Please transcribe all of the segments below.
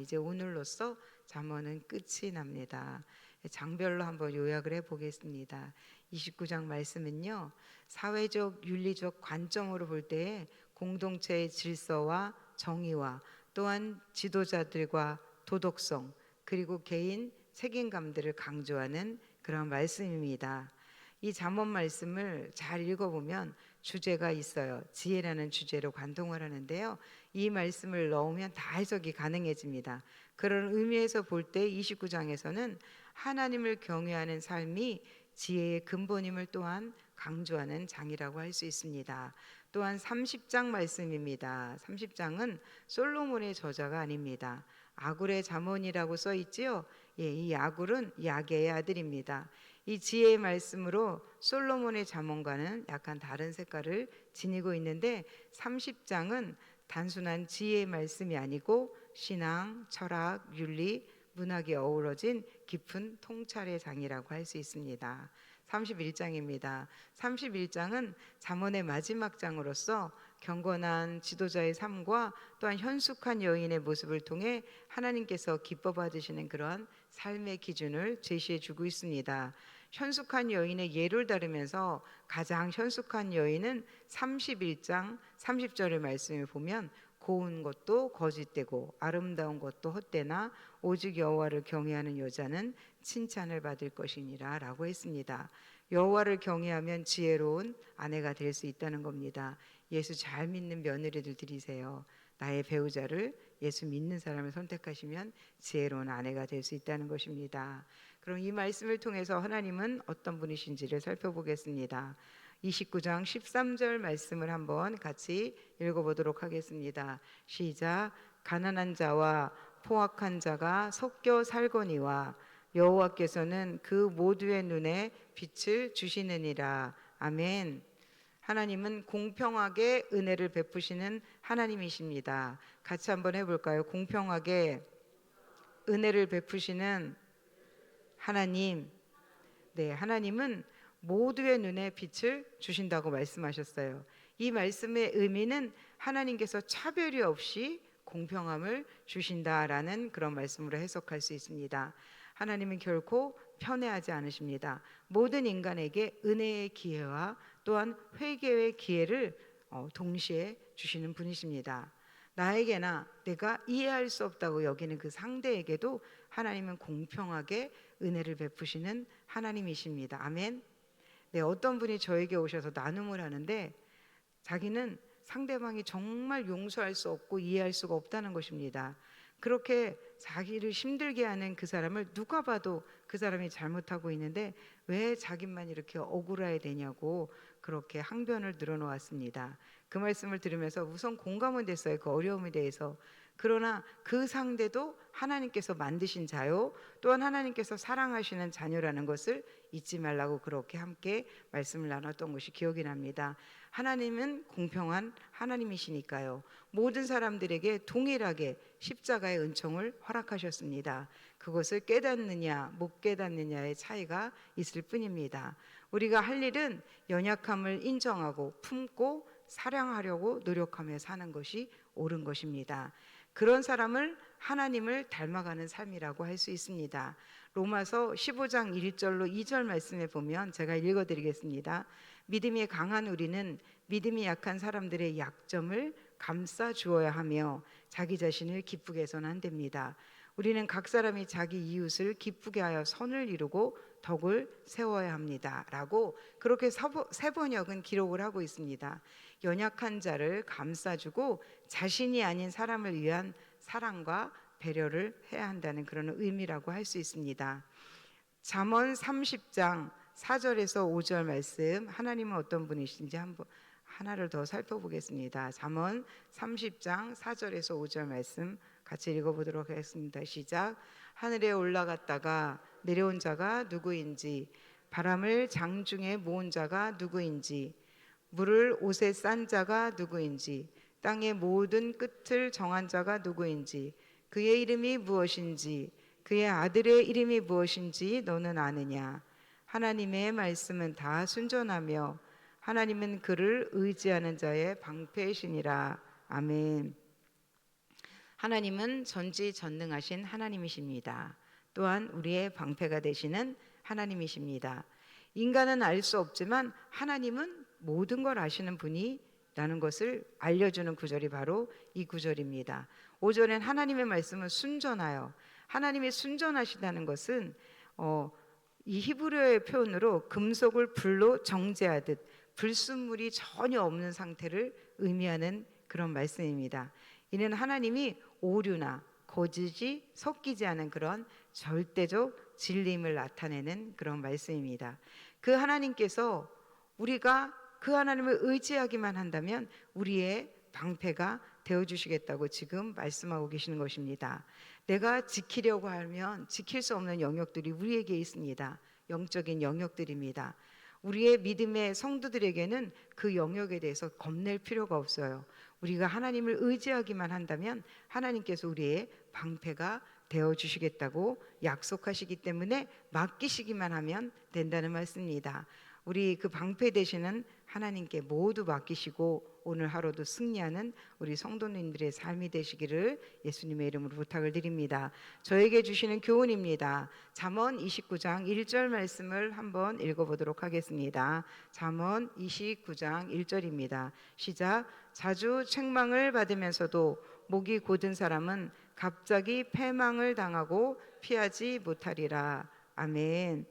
이제 오늘로써 잠언은 끝이 납니다. 장별로 한번 요약을 해 보겠습니다. 29장 말씀은요. 사회적 윤리적 관점으로 볼 때에 공동체의 질서와 정의와 또한 지도자들과 도덕성 그리고 개인 책임감들을 강조하는 그런 말씀입니다. 이 잠언 말씀을 잘 읽어보면 주제가 있어요. 지혜라는 주제로 관통을 하는데요. 이 말씀을 넣으면 다 해석이 가능해집니다. 그런 의미에서 볼 때 29장에서는 하나님을 경외하는 삶이 지혜의 근본임을 또한 강조하는 장이라고 할 수 있습니다. 또한 30장 말씀입니다. 30장은 솔로몬의 저자가 아닙니다. 아굴의 잠언이라고 써 있지요. 예, 이 아굴은 야게의 아들입니다. 이 지혜의 말씀으로 솔로몬의 잠언과는 약간 다른 색깔을 지니고 있는데 30장은 단순한 지혜의 말씀이 아니고 신앙, 철학, 윤리, 문학이 어우러진 깊은 통찰의 장이라고 할 수 있습니다. 31장입니다. 31장은 잠언의 마지막 장으로서 경건한 지도자의 삶과 또한 현숙한 여인의 모습을 통해 하나님께서 기뻐 받으시는 그러한 삶의 기준을 제시해 주고 있습니다. 현숙한 여인의 예를 다루면서 가장 현숙한 여인은 31장 30절의 말씀을 보면 고운 것도 거짓되고 아름다운 것도 헛되나 오직 여호와를 경외하는 여자는 칭찬을 받을 것이니라라고 했습니다. 여호와를 경외하면 지혜로운 아내가 될 수 있다는 겁니다. 예수 잘 믿는 며느리들 들이세요. 나의 배우자를 예수 믿는 사람을 선택하시면 지혜로운 아내가 될 수 있다는 것입니다. 그럼 이 말씀을 통해서 하나님은 어떤 분이신지를 살펴보겠습니다. 29장 13절 말씀을 한번 같이 읽어보도록 하겠습니다. 시작. 가난한 자와 포악한 자가 섞여 살거니와 여호와께서는 그 모두의 눈에 빛을 주시느니라. 아멘. 하나님은 공평하게 은혜를 베푸시는 하나님이십니다. 같이 한번 해볼까요? 공평하게 은혜를 베푸시는 하나님. 네, 하나님은 모두의 눈에 빛을 주신다고 말씀하셨어요. 이 말씀의 의미는 하나님께서 차별이 없이 공평함을 주신다라는 그런 말씀으로 해석할 수 있습니다. 하나님은 결코 편애하지 않으십니다. 모든 인간에게 은혜의 기회와 또한 회개의 기회를 어, 동시에 주시는 분이십니다. 나에게나 내가 이해할 수 없다고 여기는 그 상대에게도 하나님은 공평하게 은혜를 베푸시는 하나님이십니다. 아멘. 네, 어떤 분이 저에게 오셔서 나눔을 하는데 자기는 상대방이 정말 용서할 수 없고 이해할 수가 없다는 것입니다. 그렇게 자기를 힘들게 하는 그 사람을 누가 봐도 그 사람이 잘못하고 있는데 왜 자기만 이렇게 억울해야 되냐고 그렇게 항변을 늘어놓았습니다. 그 말씀을 들으면서 우선 공감은 됐어요. 그 어려움에 대해서. 그러나 그 상대도 하나님께서 만드신 자요. 또한 하나님께서 사랑하시는 자녀라는 것을 잊지 말라고 그렇게 함께 말씀을 나눴던 것이 기억이 납니다. 하나님은 공평한 하나님이시니까요. 모든 사람들에게 동일하게 십자가의 은총을 허락하셨습니다. 그것을 깨닫느냐, 못 깨닫느냐의 차이가 있을 뿐입니다. 우리가 할 일은 연약함을 인정하고 품고 사랑하려고 노력하며 사는 것이 옳은 것입니다. 그런 사람을 하나님을 닮아가는 삶이라고 할 수 있습니다. 로마서 15장 1절로 2절 말씀에 보면 제가 읽어 드리겠습니다. 믿음이 강한 우리는 믿음이 약한 사람들의 약점을 감싸 주어야 하며 자기 자신을 기쁘게 해서는 안 됩니다. 우리는 각 사람이 자기 이웃을 기쁘게 하여 선을 이루고 덕을 세워야 합니다. 라고 그렇게 세 번역은 기록을 하고 있습니다. 연약한 자를 감싸주고 자신이 아닌 사람을 위한 사랑과 배려를 해야 한다는 그런 의미라고 할 수 있습니다. 잠언 30장 4절에서 5절 말씀 하나님은 어떤 분이신지 한번 하나를 더 살펴보겠습니다. 잠언 30장 4절에서 5절 말씀 같이 읽어보도록 하겠습니다. 시작. 하늘에 올라갔다가 내려온 자가 누구인지, 바람을 장중에 모은 자가 누구인지, 물을 옷에 싼 자가 누구인지, 땅의 모든 끝을 정한 자가 누구인지, 그의 이름이 무엇인지, 그의 아들의 이름이 무엇인지 너는 아느냐? 하나님의 말씀은 다 순전하며 하나님은 그를 의지하는 자의 방패이시니라. 아멘. 하나님은 전지전능하신 하나님이십니다. 또한 우리의 방패가 되시는 하나님이십니다. 인간은 알 수 없지만 하나님은 모든 걸 아시는 분이라는 것을 알려주는 구절이 바로 이 구절입니다. 오전엔 하나님의 말씀은 순전하여 하나님이 순전하시다는 것은 어, 이 히브리어의 표현으로 금속을 불로 정제하듯 불순물이 전혀 없는 상태를 의미하는 그런 말씀입니다. 이는 하나님이 오류나 거짓이 섞이지 않은 그런 절대적 진리임을 나타내는 그런 말씀입니다. 그 하나님께서 우리가 그 하나님을 의지하기만 한다면 우리의 방패가 되어 주시겠다고 지금 말씀하고 계시는 것입니다. 내가 지키려고 하면 지킬 수 없는 영역들이 우리에게 있습니다. 영적인 영역들입니다. 우리의 믿음의 성도들에게는 그 영역에 대해서 겁낼 필요가 없어요. 우리가 하나님을 의지하기만 한다면 하나님께서 우리의 방패가 되어 주시겠다고 약속하시기 때문에 맡기시기만 하면 된다는 말씀입니다. 우리 그 방패 되시는 하나님께 모두 맡기시고 오늘 하루도 승리하는 우리 성도님들의 삶이 되시기를 예수님의 이름으로 부탁을 드립니다. 저에게 주시는 교훈입니다. 잠언 29장 1절 말씀을 한번 읽어 보도록 하겠습니다. 잠언 29장 1절입니다. 시작. 자주 책망을 받으면서도 목이 곧은 사람은 갑자기 패망을 당하고 피하지 못하리라. 아멘.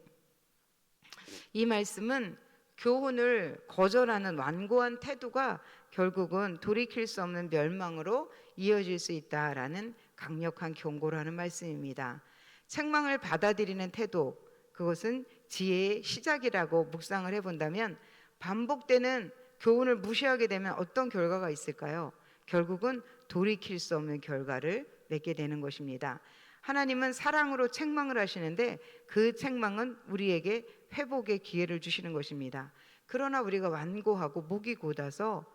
이 말씀은 교훈을 거절하는 완고한 태도가 결국은 돌이킬 수 없는 멸망으로 이어질 수 있다라는 강력한 경고를 하는 말씀입니다. 책망을 받아들이는 태도, 그것은 지혜의 시작이라고 묵상을 해본다면 반복되는 교훈을 무시하게 되면 어떤 결과가 있을까요? 결국은 돌이킬 수 없는 결과를 맺게 되는 것입니다. 하나님은 사랑으로 책망을 하시는데 그 책망은 우리에게 회복의 기회를 주시는 것입니다. 그러나 우리가 완고하고 목이 곧아서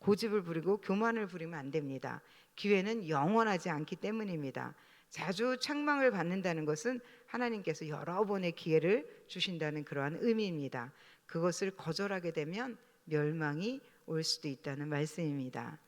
고집을 부리고 교만을 부리면 안 됩니다. 기회는 영원하지 않기 때문입니다. 자주 책망을 받는다는 것은 하나님께서 여러 번의 기회를 주신다는 그러한 의미입니다. 그것을 거절하게 되면 멸망이 올 수도 있다는 말씀입니다.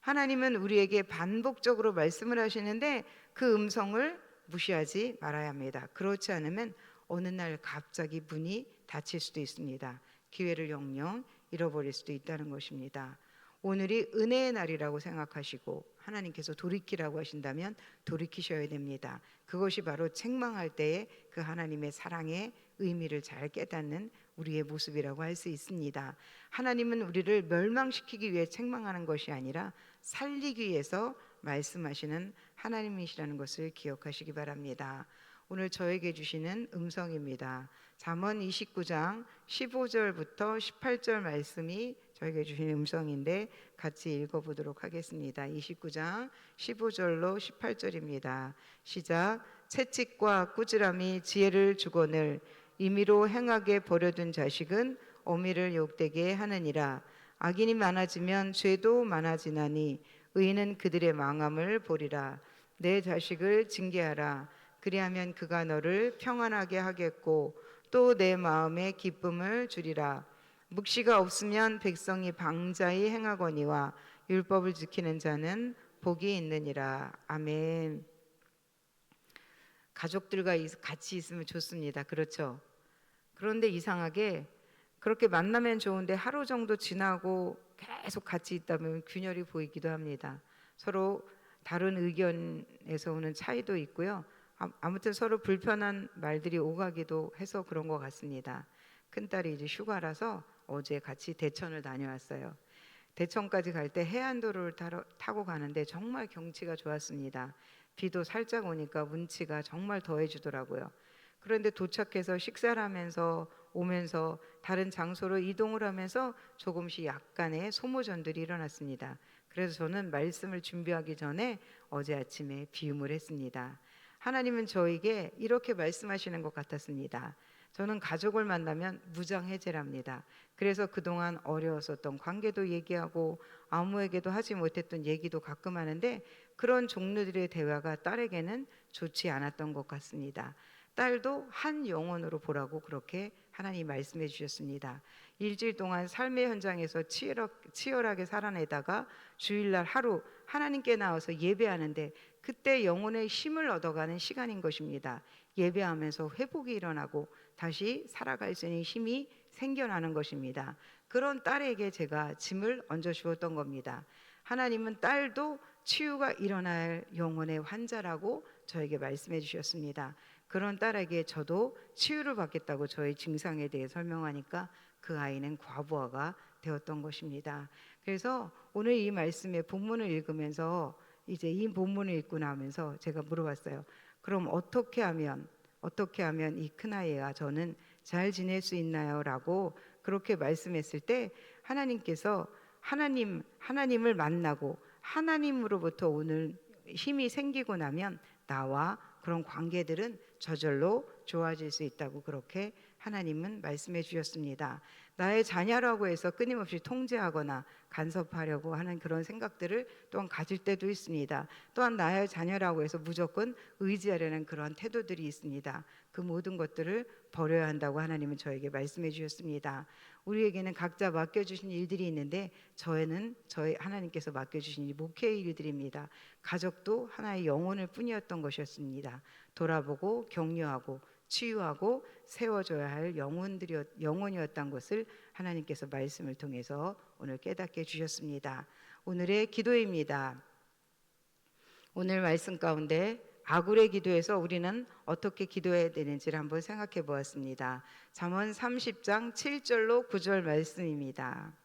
하나님은 우리에게 반복적으로 말씀을 하시는데 그 음성을 무시하지 말아야 합니다. 그렇지 않으면 어느 날 갑자기 문이 닫힐 수도 있습니다. 기회를 영영 잃어버릴 수도 있다는 것입니다. 오늘이 은혜의 날이라고 생각하시고 하나님께서 돌이키라고 하신다면 돌이키셔야 됩니다. 그것이 바로 책망할 때의 그 하나님의 사랑의 의미를 잘 깨닫는 우리의 모습이라고 할 수 있습니다. 하나님은 우리를 멸망시키기 위해 책망하는 것이 아니라 살리기 위해서 말씀하시는 하나님이시라는 것을 기억하시기 바랍니다. 오늘 저에게 주시는 음성입니다. 잠언 29장 15절부터 18절 말씀이 저에게 주신 음성인데 같이 읽어 보도록 하겠습니다. 29장 15절로 18절입니다. 시작. 채찍과 꾸지람이 지혜를 주거늘 임의로 행하게 버려둔 자식은 어미를 욕되게 하느니라. 악인이 많아지면 죄도 많아지나니 의인은 그들의 망함을 보리라. 내 자식을 징계하라. 그리하면 그가 너를 평안하게 하겠고 또 내 마음에 기쁨을 주리라. 묵시가 없으면 백성이 방자히 행하거니와 율법을 지키는 자는 복이 있느니라. 아멘. 가족들과 같이 있으면 좋습니다. 그렇죠? 그런데 이상하게 그렇게 만나면 좋은데 하루 정도 지나고 계속 같이 있다 보면 균열이 보이기도 합니다. 서로 다른 의견에서 오는 차이도 있고요. 아- 아무튼 서로 불편한 말들이 오가기도 해서 그런 것 같습니다. 큰딸이 이제 휴가라서 어제 같이 대천을 다녀왔어요. 대천까지 갈 때 해안도로를 타러, 타고 가는데 정말 경치가 좋았습니다. 비도 살짝 오니까 운치가 정말 더해지더라고요. 그런데 도착해서 식사를 하면서 오면서 다른 장소로 이동을 하면서 조금씩 약간의 소모전들이 일어났습니다. 그래서 저는 말씀을 준비하기 전에 어제 아침에 비움을 했습니다. 하나님은 저에게 이렇게 말씀하시는 것 같았습니다. 저는 가족을 만나면 무장해제랍니다. 그래서 그동안 어려웠었던 관계도 얘기하고 아무에게도 하지 못했던 얘기도 가끔 하는데 그런 종류들의 대화가 딸에게는 좋지 않았던 것 같습니다. 딸도 한 영혼으로 보라고 그렇게 하나님 말씀해 주셨습니다. 일주일 동안 삶의 현장에서 치열하, 치열하 게 살아내다가 주일날 하루 하나님께 나와서 예배하는데 그때 영혼의 힘을 얻어가는 시간인 것입니다. 예배하면서 회복이 일어나고 다시 살아갈 수 있는 힘이 생겨나는 것입니다. 그런 딸에게 제가 짐을 얹어 주었던 겁니다. 하나님은 딸도 치유가 일어날 영혼의 환자라고 저에게 말씀해 주셨습니다. 그런 딸에게 저도 치유를 받겠다고 저의 증상에 대해 설명하니까 그 아이는 과부하가 되었던 것입니다. 그래서 오늘 이 말씀의 본문을 읽으면서 이제 이 본문을 읽고 나면서 제가 물어봤어요. 그럼 어떻게 하면 어떻게 하면 이 큰아이와 저는 잘 지낼 수 있나요?라고 그렇게 말씀했을 때 하나님께서 하나님 하나님을 만나고 하나님으로부터 오늘 힘이 생기고 나면 나와 그런 관계들은 저절로 좋아질 수 있다고 그렇게 하나님은 말씀해 주셨습니다. 나의 자녀라고 해서 끊임없이 통제하거나 간섭하려고 하는 그런 생각들을 또한 가질 때도 있습니다. 또한 나의 자녀라고 해서 무조건 의지하려는 그런 태도들이 있습니다. 그 모든 것들을 버려야 한다고 하나님은 저에게 말씀해 주셨습니다. 우리에게는 각자 맡겨 주신 일들이 있는데 저에는 저희 하나님께서 맡겨 주신 이 목회의 일들입니다. 가족도 하나의 영혼을 뿐이었던 것이었습니다. 돌아보고 격려하고 치유하고 세워줘야 할 영혼들이 영혼이었던 것을 하나님께서 말씀을 통해서 오늘 깨닫게 주셨습니다. 오늘의 기도입니다. 오늘 말씀 가운데 아굴의 기도에서 우리는 어떻게 기도해야 되는지를 한번 생각해 보았습니다. 잠언 30장 7절로 9절 말씀입니다.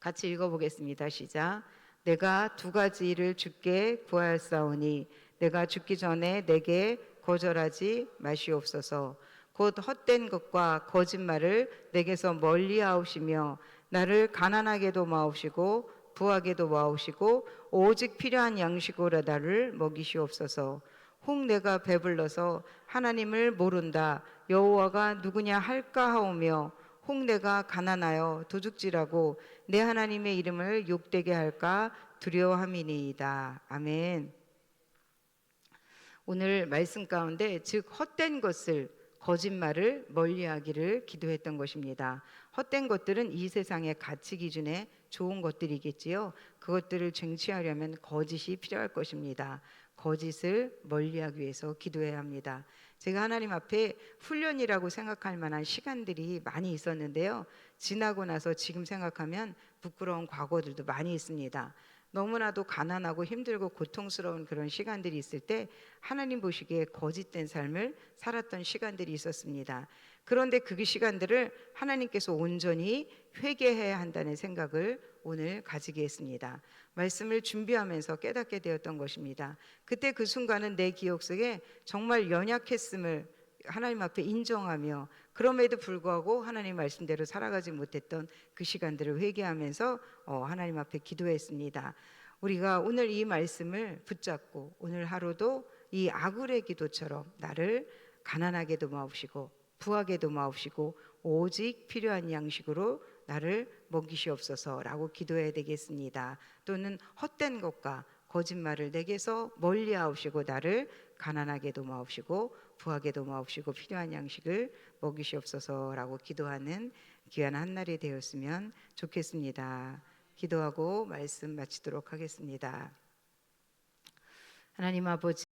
같이 읽어 보겠습니다. 시작. 내가 두 가지를 주께 구하였사오니 내가 죽기 전에 내게 거절하지 마시옵소서. 곧 헛된 것과 거짓말을 내게서 멀리 하옵시며 나를 가난하게도 마옵시고 부하게도 마옵시고 오직 필요한 양식으로 나를 먹이시옵소서. 혹 내가 배불러서 하나님을 모른다 여호와가 누구냐 할까 하오며 혹 내가 가난하여 도둑질하고 내 하나님의 이름을 욕되게 할까 두려워함이니이다. 아멘. 오늘 말씀 가운데 즉 헛된 것을 거짓말을 멀리하기를 기도했던 것입니다. 헛된 것들은 이 세상의 가치 기준에 좋은 것들이겠지요. 그것들을 쟁취하려면 거짓이 필요할 것입니다. 거짓을 멀리하기 위해서 기도해야 합니다. 제가 하나님 앞에 훈련이라고 생각할 만한 시간들이 많이 있었는데요. 지나고 나서 지금 생각하면 부끄러운 과거들도 많이 있습니다. 너무나도 가난하고 힘들고 고통스러운 그런 시간들이 있을 때 하나님 보시기에 거짓된 삶을 살았던 시간들이 있었습니다. 그런데 그 시간들을 하나님께서 온전히 회개해야 한다는 생각을 오늘 가지게 했습니다. 말씀을 준비하면서 깨닫게 되었던 것입니다. 그때 그 순간은 내 기억 속에 정말 연약했음을 하나님 앞에 인정하며 그럼에도 불구하고 하나님 말씀대로 살아가지 못했던 그 시간들을 회개하면서 어, 하나님 앞에 기도했습니다. 우리가 오늘 이 말씀을 붙잡고 오늘 하루도 이 아굴의 기도처럼 나를 가난하게도 마옵시고 부하게도 마옵시고 오직 필요한 양식으로 나를 먹이시옵소서라고 기도해야 되겠습니다. 또는 헛된 것과 거짓말을 내게서 멀리하옵시고 나를 가난하게도 마옵시고 부하게 도 마옵시고 필요한 양식을 먹이시옵소서라고 기도하는 귀한 한 날이 되었으면 좋겠습니다. 기도하고 말씀 마치도록 하겠습니다. 하나님 아버지